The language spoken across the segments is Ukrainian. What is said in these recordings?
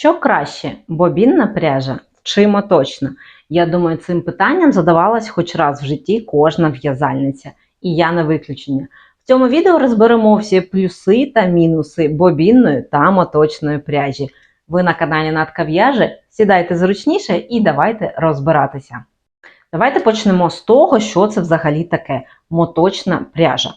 Що краще, бобінна пряжа чи моточна? Я думаю, цим питанням задавалась хоч раз в житті кожна в'язальниця, і я не виключення. В цьому відео розберемо всі плюси та мінуси бобінної та моточної пряжі. Ви на каналі Натка В'яже, сідайте зручніше і давайте розбиратися. Давайте почнемо з того, що це взагалі таке моточна пряжа.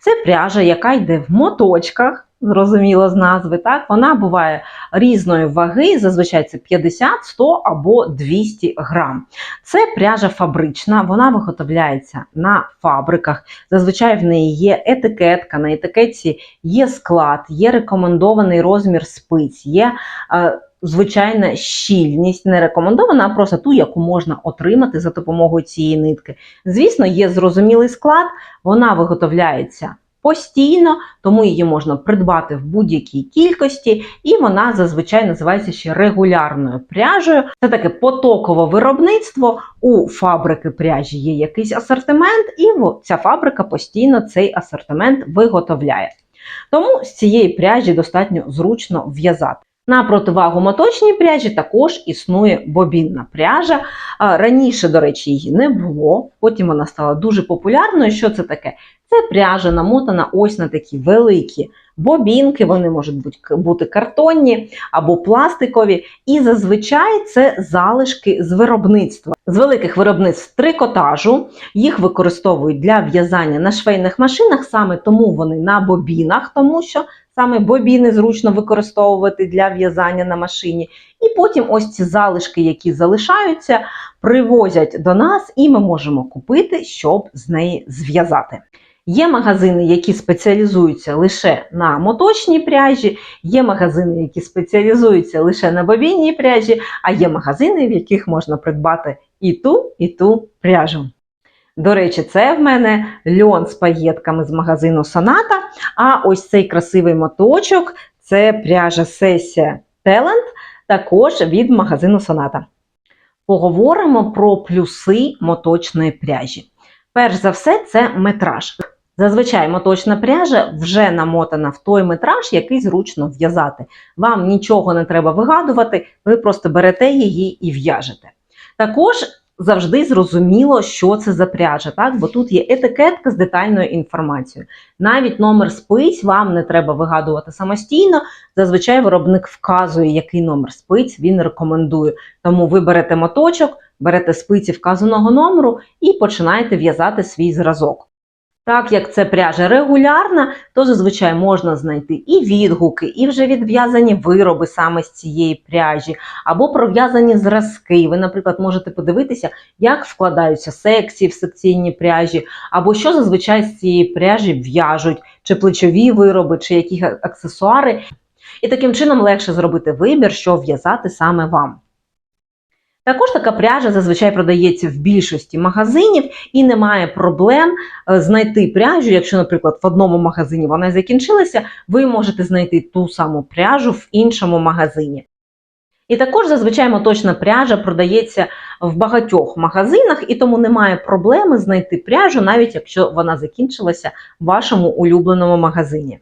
Це пряжа, яка йде в моточках, зрозуміло з назви, так? Вона буває різної ваги, зазвичай це 50, 100 або 200 грам. Це пряжа фабрична, вона виготовляється на фабриках. Зазвичай в неї є етикетка, на етикетці є склад, є рекомендований розмір спиць, є е, звичайна щільність, не рекомендована, а просто ту, яку можна отримати за допомогою цієї нитки. Звісно, є зрозумілий склад, вона виготовляється постійно, тому її можна придбати в будь-якій кількості, і вона зазвичай називається ще регулярною пряжею. Це таке потокове виробництво. У фабрики пряжі є якийсь асортимент, і ця фабрика постійно цей асортимент виготовляє. Тому з цієї пряжі достатньо зручно в'язати. На противагу моточній пряжі також існує бобінна пряжа. Раніше, до речі, її не було, потім вона стала дуже популярною. Що це таке? Це пряжа намотана ось на такі великі бобінки, вони можуть бути картонні або пластикові. І зазвичай це залишки з виробництва. З великих виробництв трикотажу їх використовують для в'язання на швейних машинах, саме тому вони на бобінах, тому що саме бобіни зручно використовувати для в'язання на машині. І потім ось ці залишки, які залишаються, привозять до нас, і ми можемо купити, щоб з неї зв'язати. Є магазини, які спеціалізуються лише на моточній пряжі, є магазини, які спеціалізуються лише на бобінній пряжі, а є магазини, в яких можна придбати і ту, і ту пряжу. До речі, це в мене льон з паєтками з магазину Соната. А ось цей красивий моточок це пряжа сесія Talent, також від магазину Соната. Поговоримо про плюси моточної пряжі. Перш за все, це метраж. Зазвичай моточна пряжа вже намотана в той метраж, який зручно в'язати. Вам нічого не треба вигадувати, ви просто берете її і в'яжете. Також завжди зрозуміло, що це за пряжа, так? бо тут є етикетка з детальною інформацією. Навіть номер спиць вам не треба вигадувати самостійно. Зазвичай виробник вказує, який номер спиць він рекомендує. Тому ви берете моточок, берете спиці вказаного номеру і починаєте в'язати свій зразок. Так як це пряжа регулярна, то зазвичай можна знайти і відгуки, і вже відв'язані вироби саме з цієї пряжі, або пров'язані зразки. Ви, наприклад, можете подивитися, як вкладаються секції в секційні пряжі, або що зазвичай з цієї пряжі в'яжуть, чи плечові вироби, чи якісь аксесуари. І таким чином легше зробити вибір, що в'язати саме вам. Також така пряжа зазвичай продається в більшості магазинів і немає проблем е, знайти пряжу. Якщо, наприклад, в одному магазині вона закінчилася, ви можете знайти ту саму пряжу в іншому магазині. І також зазвичай моточна пряжа продається в багатьох магазинах, і тому немає проблеми знайти пряжу, навіть якщо вона закінчилася в вашому улюбленому магазині.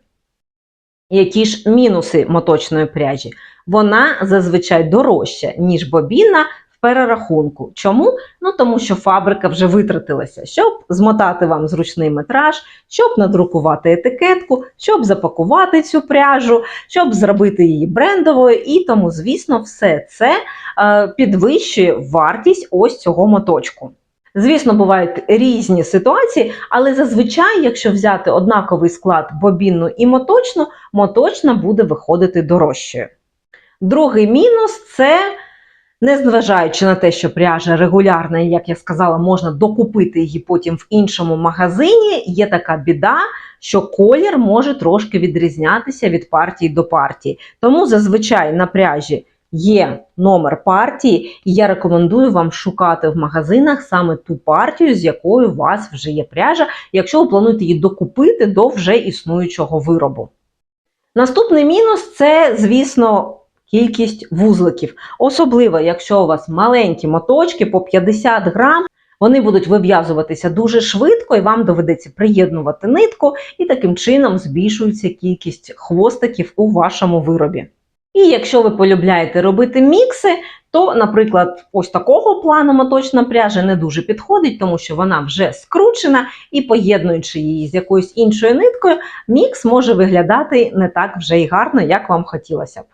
Які ж мінуси моточної пряжі? Вона зазвичай дорожча, ніж бобіна перерахунку. Чому? Ну тому що фабрика вже витратилася, щоб змотати вам зручний метраж, щоб надрукувати етикетку, щоб запакувати цю пряжу, щоб зробити її брендовою. І тому, звісно, все це е, підвищує вартість ось цього моточку. Звісно, бувають різні ситуації, але зазвичай, якщо взяти однаковий склад бобінну і моточну, моточна буде виходити дорожчою. Другий мінус це Незважаючи на те, що пряжа регулярна, і, як я сказала, можна докупити її потім в іншому магазині, є така біда, що колір може трошки відрізнятися від партії до партії. Тому зазвичай на пряжі є номер партії, і я рекомендую вам шукати в магазинах саме ту партію, з якою у вас вже є пряжа, якщо ви плануєте її докупити до вже існуючого виробу. Наступний мінус це, звісно, кількість вузликів. Особливо, якщо у вас маленькі моточки по 50 грам, вони будуть вив'язуватися дуже швидко, і вам доведеться приєднувати нитку, і таким чином збільшується кількість хвостиків у вашому виробі. І якщо ви полюбляєте робити мікси, то, наприклад, ось такого плану моточна пряжа не дуже підходить, тому що вона вже скручена, і поєднуючи її з якоюсь іншою ниткою, мікс може виглядати не так вже й гарно, як вам хотілося б.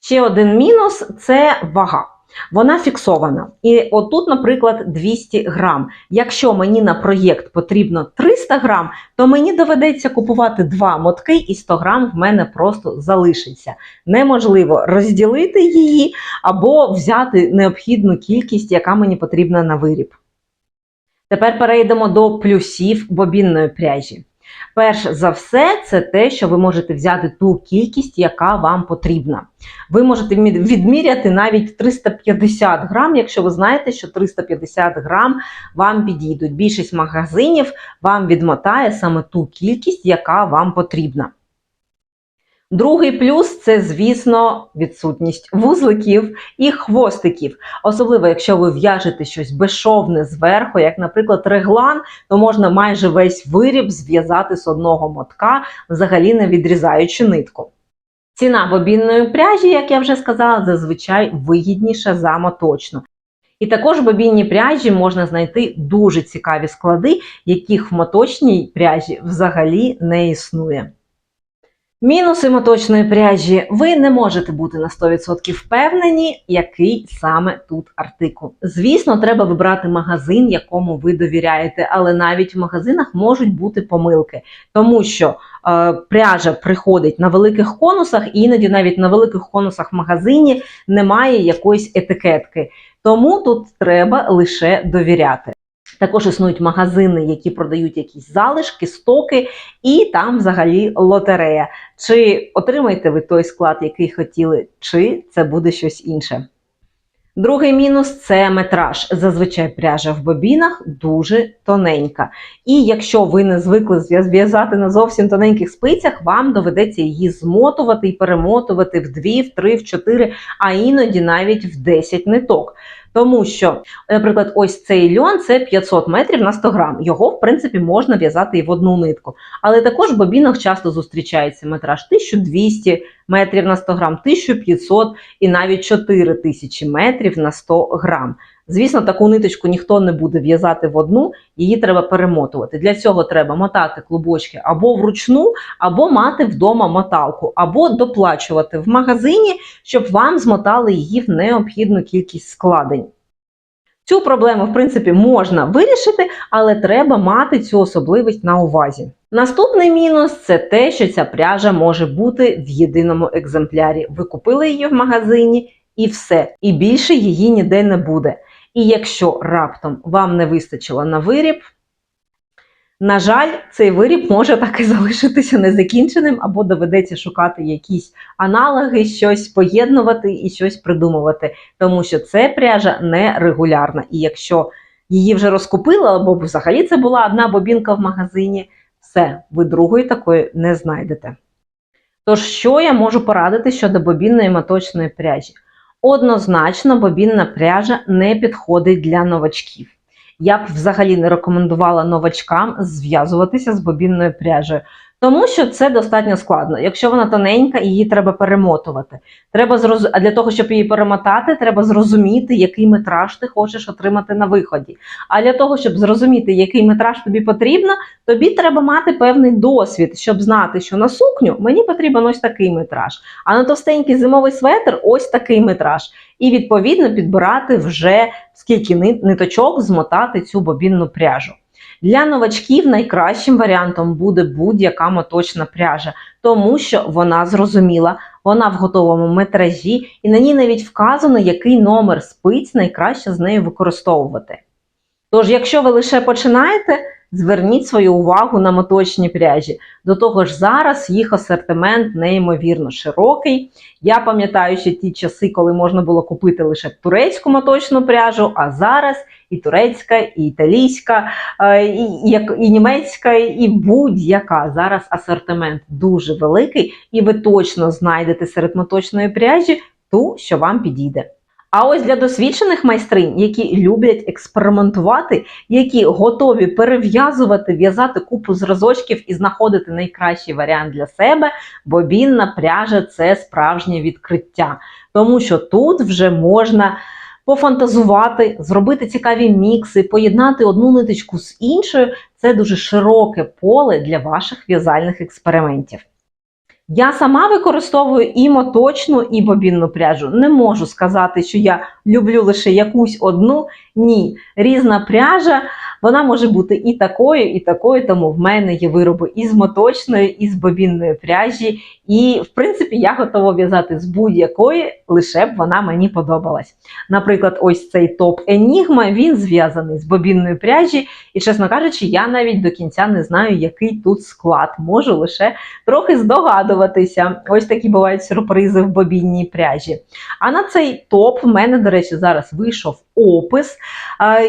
Ще один мінус це вага. Вона фіксована. І отут, наприклад, 200 грам. Якщо мені на проєкт потрібно 300 грам, то мені доведеться купувати два мотки, і 100 грам в мене просто залишиться. Неможливо розділити її або взяти необхідну кількість, яка мені потрібна на виріб. Тепер перейдемо до плюсів бобінної пряжі. Перш за все, це те, що ви можете взяти ту кількість, яка вам потрібна. Ви можете відміряти навіть 350 грам, якщо ви знаєте, що 350 грам вам підійдуть. Більшість магазинів вам відмотає саме ту кількість, яка вам потрібна. Другий плюс це, звісно, відсутність вузликів і хвостиків. Особливо, якщо ви в'яжете щось безшовне зверху, як, наприклад, реглан, то можна майже весь виріб зв'язати з одного мотка, взагалі не відрізаючи нитку. Ціна бобінної пряжі, як я вже сказала, зазвичай вигідніша за моточну. І також в бобінній пряжі можна знайти дуже цікаві склади, яких в моточній пряжі взагалі не існує. Мінуси моточної пряжі. Ви не можете бути на 100% впевнені, який саме тут артикул. Звісно, треба вибрати магазин, якому ви довіряєте, але навіть в магазинах можуть бути помилки, тому що е, пряжа приходить на великих конусах, і іноді навіть на великих конусах в магазині немає якоїсь етикетки. Тому тут треба лише довіряти. Також існують магазини, які продають якісь залишки, стоки, і там взагалі лотерея. Чи отримаєте ви той склад, який хотіли, чи це буде щось інше. Другий мінус це метраж. Зазвичай пряжа в бобінах дуже тоненька. І якщо ви не звикли зв'яз- зв'язати на зовсім тоненьких спицях, вам доведеться її змотувати і перемотувати в 2, в 3, в 4, а іноді навіть в 10 ниток. Тому що, наприклад, ось цей льон це 500 метрів на 100 грам. Його, в принципі, можна в'язати і в одну нитку. Але також в бобінах часто зустрічається метраж 1200 метрів на 100 грам, 1500 і навіть 4000 метрів на 100 грам. Звісно, таку ниточку ніхто не буде в'язати в одну, її треба перемотувати. Для цього треба мотати клубочки або вручну, або мати вдома моталку, або доплачувати в магазині, щоб вам змотали її в необхідну кількість складень. Цю проблему, в принципі, можна вирішити, але треба мати цю особливість на увазі. Наступний мінус це те, що ця пряжа може бути в єдиному екземплярі. Ви купили її в магазині і все, і більше її ніде не буде. І якщо раптом вам не вистачило на виріб, на жаль, цей виріб може так і залишитися незакінченим, або доведеться шукати якісь аналоги, щось поєднувати і щось придумувати, тому що це пряжа не регулярна. І якщо її вже розкупили, або взагалі це була одна бобінка в магазині, все, ви другої такої не знайдете. Тож, що я можу порадити щодо бобінної моточної пряжі? Однозначно, бобінна пряжа не підходить для новачків. Я б взагалі не рекомендувала новачкам зв'язуватися з бобінною пряжею, тому що це достатньо складно. Якщо вона тоненька, її треба перемотувати. Треба зроз... А для того, щоб її перемотати, треба зрозуміти, який метраж ти хочеш отримати на виході. А для того, щоб зрозуміти, який метраж тобі потрібно, тобі треба мати певний досвід, щоб знати, що на сукню мені потрібен ось такий метраж, а на товстенький зимовий светр ось такий метраж. І відповідно підбирати вже скільки ни- ниточок змотати цю бобінну пряжу. Для новачків найкращим варіантом буде будь-яка моточна пряжа, тому що вона зрозуміла, вона в готовому метражі, і на ній навіть вказано, який номер спиць найкраще з нею використовувати. Тож, якщо ви лише починаєте, зверніть свою увагу на моточні пряжі. До того ж, зараз їх асортимент неймовірно широкий. Я пам'ятаю ще ті часи, коли можна було купити лише турецьку моточну пряжу, а зараз і турецька, і італійська, е, і, і, і німецька, і будь-яка. Зараз асортимент дуже великий, і ви точно знайдете серед моточної пряжі ту, що вам підійде. А ось для досвідчених майстринь, які люблять експериментувати, які готові перев'язувати, в'язати купу зразочків і знаходити найкращий варіант для себе, бобінна пряжа це справжнє відкриття. Тому що тут вже можна пофантазувати, зробити цікаві мікси, поєднати одну ниточку з іншою. Це дуже широке поле для ваших в'язальних експериментів. Я сама використовую і моточну, і бобінну пряжу. Не можу сказати, що я люблю лише якусь одну. Ні, різна пряжа, вона може бути і такою, і такою, тому в мене є вироби і з моточної, і з бобінної пряжі. І, в принципі, я готова в'язати з будь-якої, лише б вона мені подобалась. Наприклад, ось цей топ Enigma, він зв'язаний з бобінної пряжі, і, чесно кажучи, я навіть до кінця не знаю, який тут склад. Можу лише трохи здогадуватися. Ось такі бувають сюрпризи в бобінній пряжі. А на цей топ в мене, до речі, зараз вийшов опис,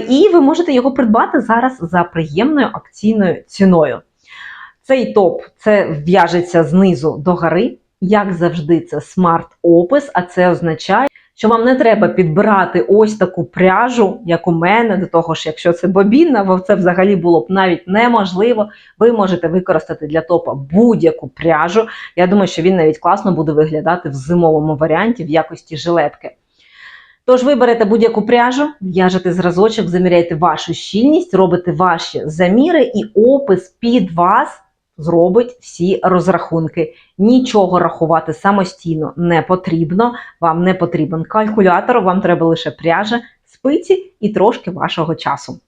і ви можете його придбати зараз за приємною акційною ціною. Цей топ це в'яжеться знизу до гори. Як завжди, це смарт-опис, а це означає, що вам не треба підбирати ось таку пряжу, як у мене, до того ж, якщо це бобінна, бо це взагалі було б навіть неможливо. Ви можете використати для топа будь-яку пряжу. Я думаю, що він навіть класно буде виглядати в зимовому варіанті в якості жилетки. Тож ви берете будь-яку пряжу, в'яжете зразочок, заміряєте вашу щільність, робите ваші заміри, і опис під вас зробить всі розрахунки. Нічого рахувати самостійно не потрібно. Вам не потрібен калькулятор, вам треба лише пряжа, спиці і трошки вашого часу.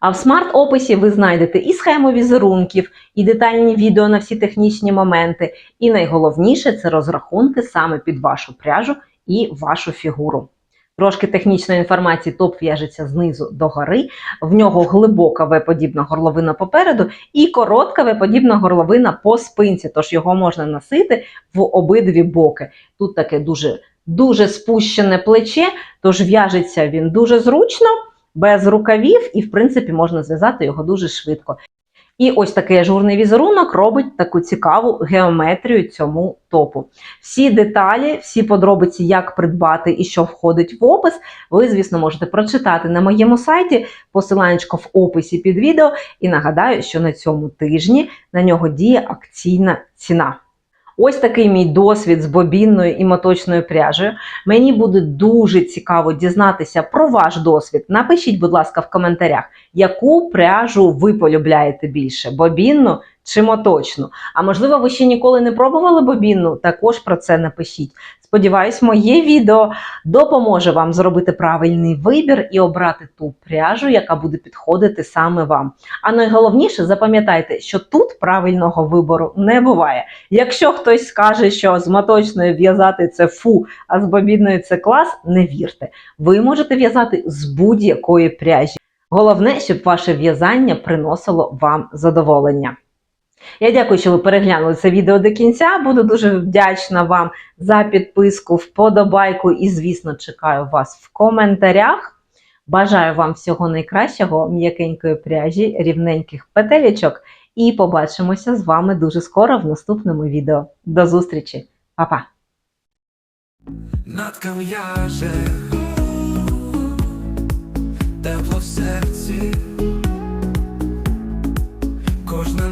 А в смарт-описі ви знайдете і схему візерунків, і детальні відео на всі технічні моменти. І найголовніше це розрахунки саме під вашу пряжу і вашу фігуру. Трошки технічної інформації топ в'яжеться знизу до гори, в нього глибока В-подібна горловина попереду і коротка В-подібна горловина по спинці, тож його можна носити в обидві боки. Тут таке дуже, дуже спущене плече, тож в'яжеться він дуже зручно, без рукавів, і, в принципі, можна зв'язати його дуже швидко. І ось такий ажурний візерунок робить таку цікаву геометрію цьому топу. Всі деталі, всі подробиці, як придбати і що входить в опис, ви, звісно, можете прочитати на моєму сайті, Посиланечко в описі під відео. І нагадаю, що на цьому тижні на нього діє акційна ціна. Ось такий мій досвід з бобінною і моточною пряжею. Мені буде дуже цікаво дізнатися про ваш досвід. Напишіть, будь ласка, в коментарях, яку пряжу ви полюбляєте більше: бобінну чи моточну. А можливо, ви ще ніколи не пробували бобінну? Також про це напишіть. Сподіваюсь, моє відео допоможе вам зробити правильний вибір і обрати ту пряжу, яка буде підходити саме вам. А найголовніше, запам'ятайте, що тут правильного вибору не буває. Якщо хтось скаже, що з моточною в'язати це фу, а з бобінною це клас, не вірте. Ви можете в'язати з будь-якої пряжі. Головне, щоб ваше в'язання приносило вам задоволення. Я дякую, що ви переглянули це відео до кінця. Буду дуже вдячна вам за підписку, вподобайку і, звісно, чекаю вас в коментарях. Бажаю вам всього найкращого, м'якенької пряжі, рівненьких петелечок. І побачимося з вами дуже скоро в наступному відео. До зустрічі, Па-па! Тепло в серці, кожна